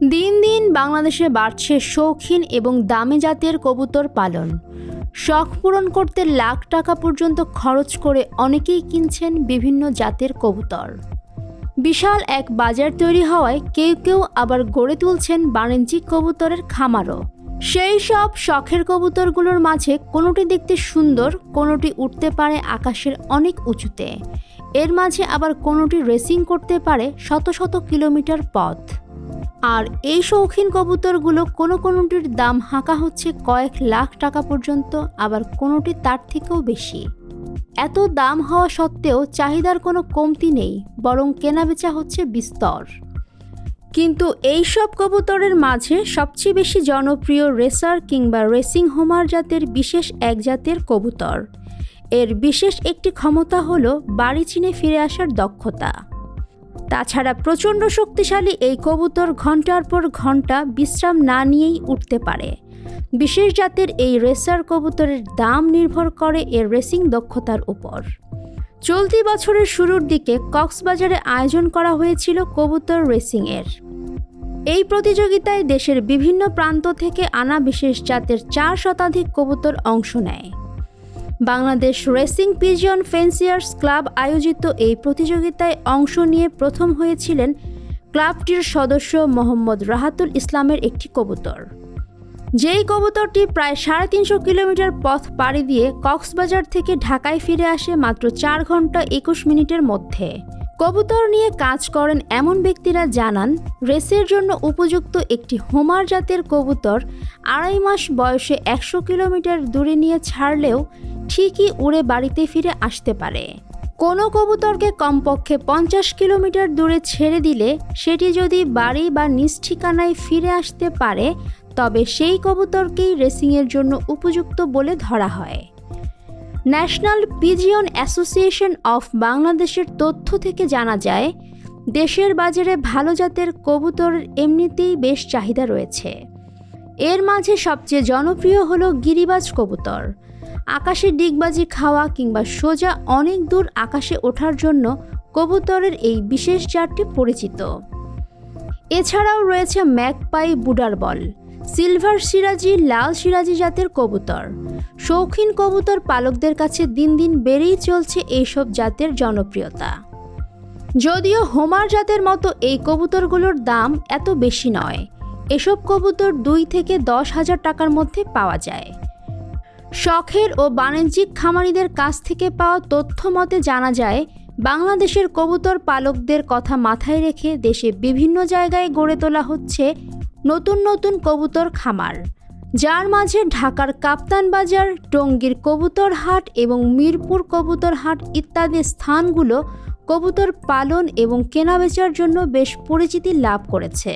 দিন দিন বাংলাদেশে বাড়ছে শৌখিন এবং দামি জাতের কবুতর পালন। শখ পূরণ করতে লাখ টাকা পর্যন্ত খরচ করে অনেকেই কিনছেন বিভিন্ন জাতের কবুতর। বিশাল এক বাজার তৈরি হওয়ায় কেউ কেউ আবার গড়ে তুলছেন বাণিজ্যিক কবুতরের খামারও। সেই সব শখের কবুতরগুলোর মাঝে কোনোটি দেখতে সুন্দর, কোনোটি উঠতে পারে আকাশের অনেক উঁচুতে। এর মাঝে আবার কোনোটি রেসিং করতে পারে শত শত কিলোমিটার পথ। আর এই শৌখিন কবুতরগুলো কোনো কোনোটির দাম হাঁকা হচ্ছে কয়েক লাখ টাকা পর্যন্ত, আবার কোনোটি তার থেকেও বেশি। এত দাম হওয়া সত্ত্বেও চাহিদার কোনো কমতি নেই, বরং কেনাবেচা হচ্ছে বিস্তর। কিন্তু এই সব কবুতরের মাঝে সবচেয়ে বেশি জনপ্রিয় রেসার কিংবা রেসিং হোমার জাতের বিশেষ এক জাতের কবুতর। এর বিশেষ একটি ক্ষমতা হলো বাড়ি চিনে ফিরে আসার দক্ষতা। তাছাড়া প্রচণ্ড শক্তিশালী এই কবুতর ঘণ্টার পর ঘণ্টা বিশ্রাম না নিয়েই উঠতে পারে। বিশেষ জাতের এই রেসার কবুতরের দাম নির্ভর করে এর রেসিং দক্ষতার উপর। চলতি বছরের শুরুর দিকে কক্সবাজারে আয়োজন করা হয়েছিল কবুতর রেসিংয়ের। এই প্রতিযোগিতায় দেশের বিভিন্ন প্রান্ত থেকে আনা বিশেষ জাতের চার শতাধিক কবুতর অংশ নেয়। Bangladesh racing pigeon fanciers club আয়োজিত এই প্রতিযোগিতায় অংশ নিয়ে প্রথম হয়েছিলেন ক্লাবটির সদস্য মোহাম্মদ রাহাতুল ইসলামের একটি কবুতর। যেই কবুতরটি প্রায় সাড়ে তিনশো কিলোমিটার পথ পাড়ি দিয়ে কক্সবাজার থেকে ঢাকায় ফিরে আসে মাত্র চার ঘণ্টা একুশ মিনিটের মধ্যে। কবুতর নিয়ে কাজ করেন এমন ব্যক্তিরা জানান, রেসের জন্য উপযুক্ত একটি হোমার জাতের কবুতর আড়াই মাস বয়সে একশো কিলোমিটার দূরে নিয়ে ছাড়লেও ঠিকই উড়ে বাড়িতে ফিরে আসতে পারে। কোনো কবুতরকে কমপক্ষে পঞ্চাশ কিলোমিটার দূরে ছেড়ে দিলে সেটি যদি বাড়ি বা নিজ ঠিকানায় ফিরে আসতে পারে, তবে সেই কবুতরকেই রেসিংয়ের জন্য উপযুক্ত বলে ধরা হয়। ন্যাশনাল পিজিয়ন অ্যাসোসিয়েশন অফ বাংলাদেশের তথ্য থেকে জানা যায়, দেশের বাজারে ভালো জাতের কবুতর এমনিতেই বেশ চাহিদা রয়েছে। এর মাঝে সবচেয়ে জনপ্রিয় হলো গিরিবাজ কবুতর। আকাশে ডিগবাজি খাওয়া কিংবা সোজা অনেক দূর আকাশে ওঠার জন্য কবুতরের এই বিশেষ জাতটি পরিচিত। এছাড়াও রয়েছে ম্যাকপাই বুডার বল, সিলভার সিরাজি, লাল সিরাজি জাতের কবুতর। শৌখিন কবুতর পালকদের কাছে দিন দিন বেড়েই চলছে এইসব জাতের জনপ্রিয়তা। যদিও হোমার জাতের মতো এই কবুতরগুলোর দাম এত বেশি নয়। এসব কবুতর দুই থেকে দশ হাজার টাকার মধ্যে পাওয়া যায়। শখের ও বাণিজ্যিক খামারিদের কাছ থেকে পাওয়া তথ্য মতে জানা যায়, বাংলাদেশের কবুতর পালকদের কথা মাথায় রেখে দেশে বিভিন্ন জায়গায় গড়ে তোলা হচ্ছে নতুন নতুন কবুতর খামার। যার মাঝে ঢাকার কাপ্তান বাজার, টঙ্গীর কবুতর হাট এবং মিরপুর কবুতর হাট ইত্যাদি স্থানগুলো কবুতর পালন এবং কেনাবেচার জন্য বেশ পরিচিতি লাভ করেছে।